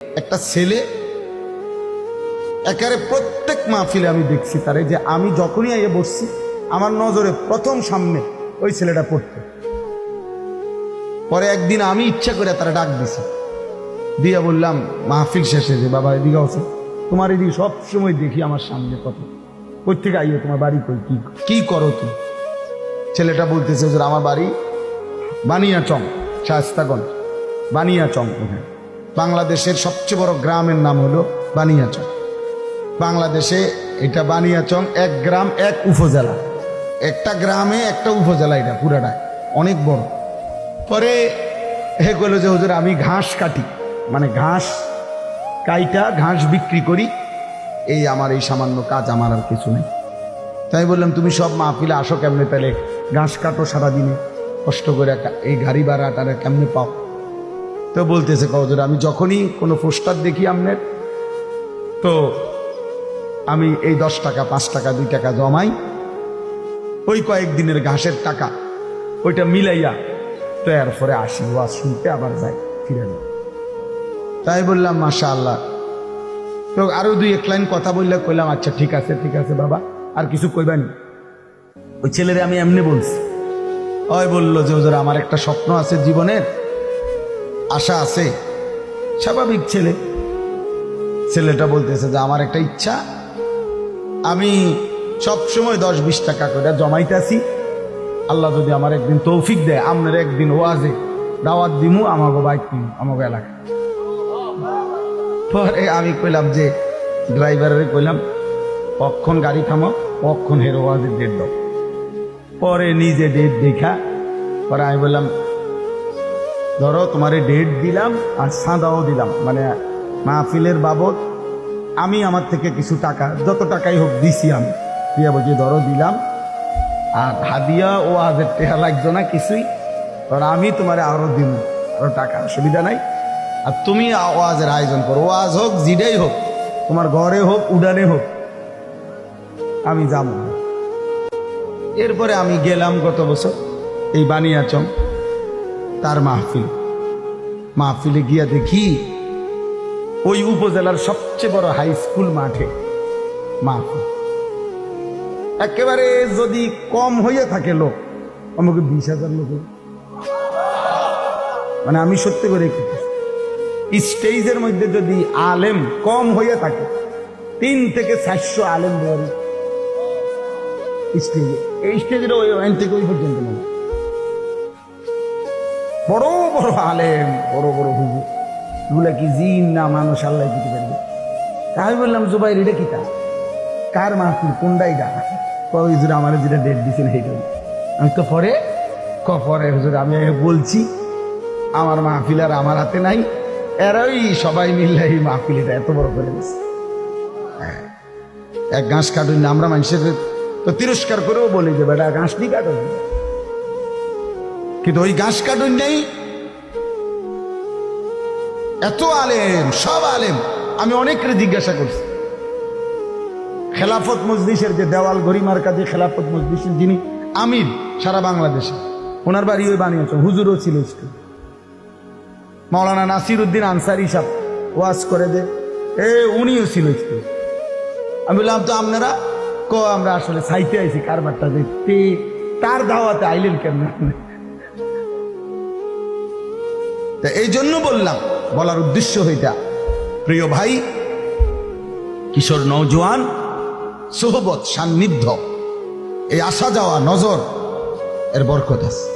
একটা ছেলে একারে প্রত্যেক মাহফিলে আমি দেখছি তারে যে আমি যখনই আইয়ে বসছি, আমার নজরে প্রথম সামনে ওই ছেলেটা পড়তো। পরে একদিন আমি ইচ্ছা করে তারা ডাক দিছি। দিয়া বললাম, মাহফিল শেষে যে বাবা এদিকে আছে তোমার এদিকে সবসময় দেখি আমার সামনে কত। কই থেকে আইয়ে তোমার বাড়ি কই, কি কি করো তুমি? ছেলেটা বলতেছে আমার বাড়ি বানিয়া বানিয়াচং শাস্তাগঞ্জ বানিয়াচং ওখানে বাংলাদেশের সবচেয়ে বড় গ্রামের নাম হলো বানিয়াচং বাংলাদেশে এটা বানিয়াচং এক গ্রাম, এক উপজেলা। একটা গ্রামে, একটা উপজেলা এটা পুরাটাই অনেক বড়। পরে হে বলল যে, হুজুর, আমি ঘাস কাটি। মানে ঘাস কাইটা, ঘাস বিক্রি করি। এই আমার এই সামান্য কাজ আমার আর কিছু নেই। তাই বললাম, তুমি সব মাহফিলে আসো কেমনে? তাহলে ঘাস কাটো সারাদিনে। কষ্ট করে এই গাড়ি ভাড়াটারে কেমনে পাও? তো বলতেছে কজর আমি যখনই কোনো পোস্টার দেখি আপনার তো আমি এই দশ টাকা পাঁচ টাকা দুই টাকা জমাই। ওই কয়েকদিনের ঘাসের টাকা ওইটা মিলাইয়া তো এরপরে আসি ওয়াজ শুনতে আবার যাই ফিরে। তাই বললাম মাশা আল্লাহ তো আরও দুই এক লাইন কথা বললে কইলাম আচ্ছা ঠিক আছে ঠিক আছে বাবা আর কিছু কইবানি? ওই ছেলেরে আমি এমনি বলছি। ওই বলল যে ওদের আমার একটা স্বপ্ন আছে জীবনের আশা আছে। স্বাভাবিক ছেলে। ছেলেটা বলতেছে যে, আমার একটা ইচ্ছা। আমি সব সময় দশ বিশ টাকা করে জমাইতেছি। আল্লাহ যদি আমার একদিন তৌফিক দেয়, আপনার একদিন ওয়াজে দাওয়াত দিমু আমাকে বাইক দিমু আমাকে এলাকায়। পরে আমি কইলাম যে, ড্রাইভারের কইলাম কখন গাড়ি থামো কখন হেরো ওয়াজের ডেট দাও। পরে নিজে ডেট দেখা, পরে আমি বললাম ধরো তোমারে ডেট দিলাম আর সাদাও দিলাম। মানে মাহফিলের বাবদ আমি আমার থেকে কিছু টাকা, যত টাকাই হোক দিছি আমি। দিয়া বলছি, ধরো দিলাম আর হাদিয়া ও আজের টেহা লাগতো না কিছুই। ধর আমি তোমারে আরও দিব আরও টাকা, অসুবিধা নাই। আর তুমি ওয়াজের আয়োজন করো, ওয়াজ হোক, জিডেই হোক, তোমার ঘরে হোক, উডানে হোক, আমি যাব। এরপরে আমি গেলাম গত বছর, এই বানিয়াচং। তার মাহফিল। মাহফিলে গিয়া দেখি ওই উপজেলার সবচেয়ে বড় হাই স্কুল মাঠে মাহফিল। একেবারে যদি কম হয়ে থাকে লোক, আমাকে বিশ হাজার লোক মানে আমি সত্যি করে স্টেজের মধ্যে যদি আলেম কম হয়ে থাকে, তিন থেকে চারশো আলেম ধরে স্টেজে। এই স্টেজের ওই থেকে ওই পর্যন্ত মনে। বড় বড় আলেম, বড় বড় হুজুর। এগুলা কি জিন না মানুষ? আল্লাহ কিছু পারবে। তা আমি বললাম, জুবাইর এটা কি তা? কার মাহফিল? কোনটা এটা কয় হুজুর আমার যেটা ডেট দিয়েছেন সেইটাই আমি তো পরে ক পরে হুজুর, আমি বলছি, আমার মাহফিল আর আমার হাতে নাই। এরাই সবাই মিললে এই মাহফিল এটা এত বড় করে দিচ্ছে হ্যাঁ। এক ঘাস কাটুন, আমরা মানুষের তো তিরস্কার করেও বলি যে, বেটা, ঘাস নি কাটো। কিন্তু ওই ঘাস কাটুন নেই। এত আলেম, সব আলেম। আমি অনেকরে জিজ্ঞাসা করছি। খেলাফত মজলিসের যে দেওয়াল গরিমার কাজে খেলাফত মজলিসের যিনি আমির সারা বাংলাদেশে, ওনার বাড়ি ওই বানিয়েছে হুজুরও ছিল মৌলানা নাসির উদ্দিন আনসারি সাহ ওয়াজ করে দে, এ, উনিও ছিল আমি বললাম, তো আপনারা, ক, আমরা আসলে সাইতে আইছি কারবারটা দেখতে। তার দাওয়াতে আইলেন কেন তা এই জন্য বললাম, বলার উদ্দেশ্য হইটা প্রিয় ভাই, কিশোর নৌজওয়ান সোহবত সান্নিধ্য, এই আসা যাওয়া নজর, এর বরকত আছে।